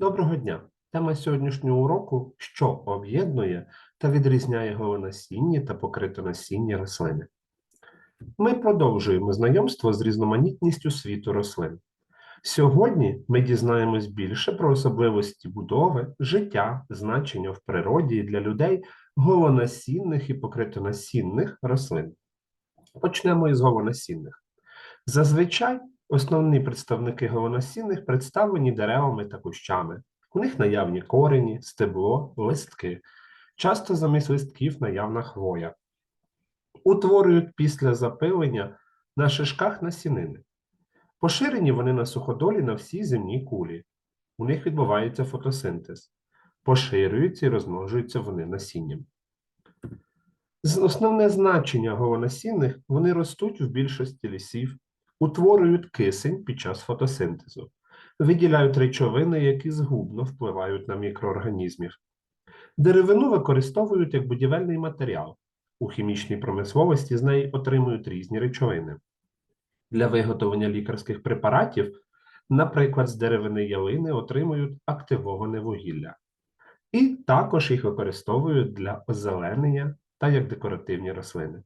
Доброго дня! Тема сьогоднішнього уроку що об'єднує та відрізняє головонасінні та покритонасінні рослини. Ми продовжуємо знайомство з різноманітністю світу рослин. Сьогодні ми дізнаємось більше про особливості будови, життя, значення в природі для людей головонасінних і покритонасінних рослин. Почнемо із головонасінних. Зазвичай основні представники головонасінних представлені деревами та кущами. У них наявні корені, стебло, листки. Часто замість листків наявна хвоя. Утворюють після запилення на шишках насінини. Поширені вони на суходолі на всій земній кулі. У них відбувається фотосинтез. Поширюються і розмножуються вони насінням. Основне значення головонасінних – вони ростуть в більшості лісів, утворюють кисень під час фотосинтезу, виділяють речовини, які згубно впливають на мікроорганізмів. Деревину використовують як будівельний матеріал. У хімічній промисловості з неї отримують різні речовини. Для виготовлення лікарських препаратів, наприклад, з деревини ялини отримують активоване вугілля. І також їх використовують для озеленення та як декоративні рослини.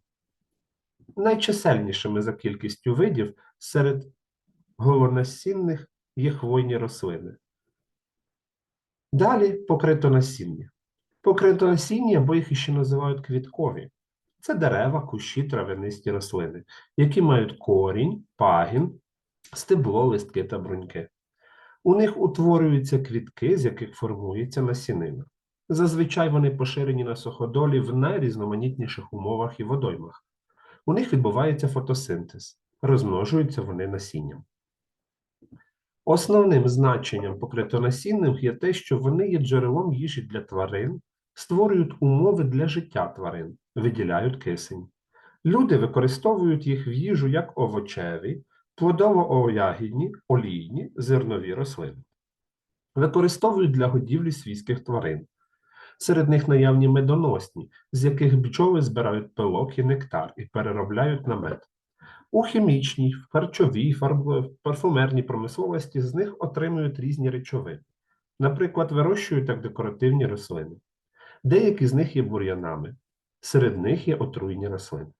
Найчисельнішими за кількістю видів серед головонасінних є хвойні рослини. Далі покритонасінні. Покритонасінні, або їх ще називають квіткові. Це дерева, кущі, травянисті рослини, які мають корінь, пагін, стебло, листки та бруньки. У них утворюються квітки, з яких формується насінина. Зазвичай вони поширені на суходолі в найрізноманітніших умовах і водоймах. У них відбувається фотосинтез, розмножуються вони насінням. Основним значенням покритонасінних є те, що вони є джерелом їжі для тварин, створюють умови для життя тварин, виділяють кисень. Люди використовують їх в їжу як овочеві, плодово-ягідні, олійні, зернові рослини. Використовують для годівлі свійських тварин. Серед них наявні медоносні, з яких бджоли збирають пилок і нектар і переробляють на мед. У хімічній, харчовій, парфумерній промисловості з них отримують різні речовини. Наприклад, вирощують як декоративні рослини. Деякі з них є бур'янами, серед них є отруйні рослини.